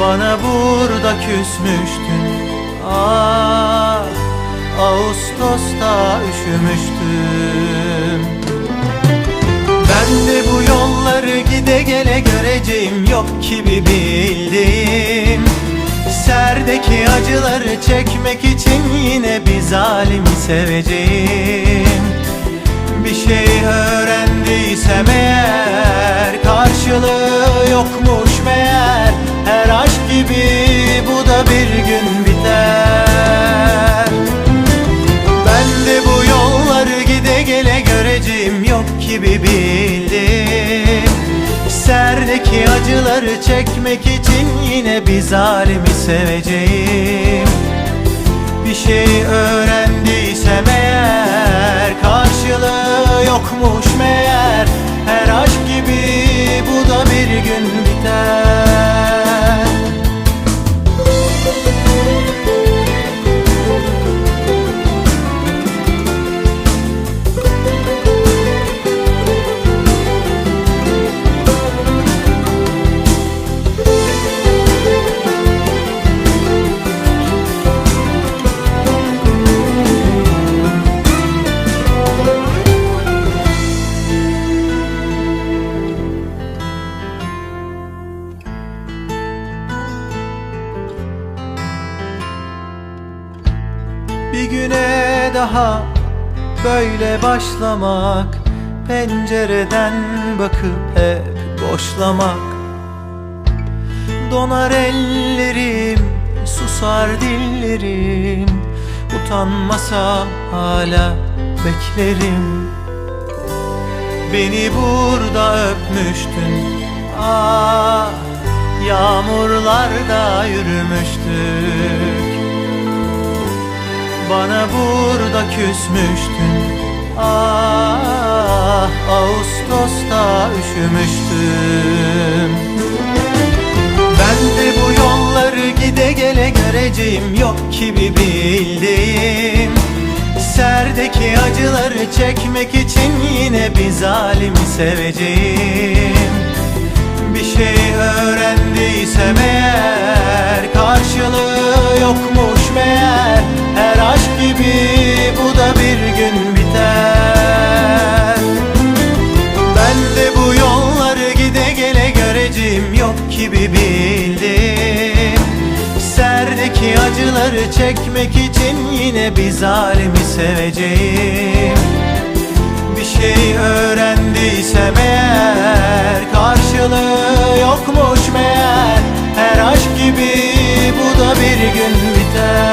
Bana burada küsmüştün. Ah Ağustos'ta üşümüştüm. Ben de bu yolları gide gele göreceğim Yok ki bir bildiğim Serdeki acıları çekmek için yine bir zalimi seveceğim. Bir şey öğrendiysem eğer bir gün biter. Ben de bu yolları gide gele göreceğim Yok ki bir bildim. Serdeki acıları çekmek için Yine bir zalimi seveceğim. Bir şey öğrendiysem eğer Karşılığı yokmuş Bir güne daha böyle başlamak Pencereden bakıp hep boşlamak. Donar ellerim, susar dillerim Utanmasam hala beklerim. Beni burada öpmüştün Ah Yağmurlarda yürümüştük bana burada küsmüştün. Ah Ağustos'ta üşümüştüm. Ben de bu yolları gide gele göreceğim Yok ki bir bildiğim Serdeki acıları çekmek için Yine bir zalimi seveceğim. Bir şey öğrendiysem eğer Yok ki bir bildim. Serdeki acıları çekmek için Yine bir zalimi seveceğim. Bir şey öğrendiysem eğer Karşılığı yokmuş meğer. Her aşk gibi bu da bir gün biter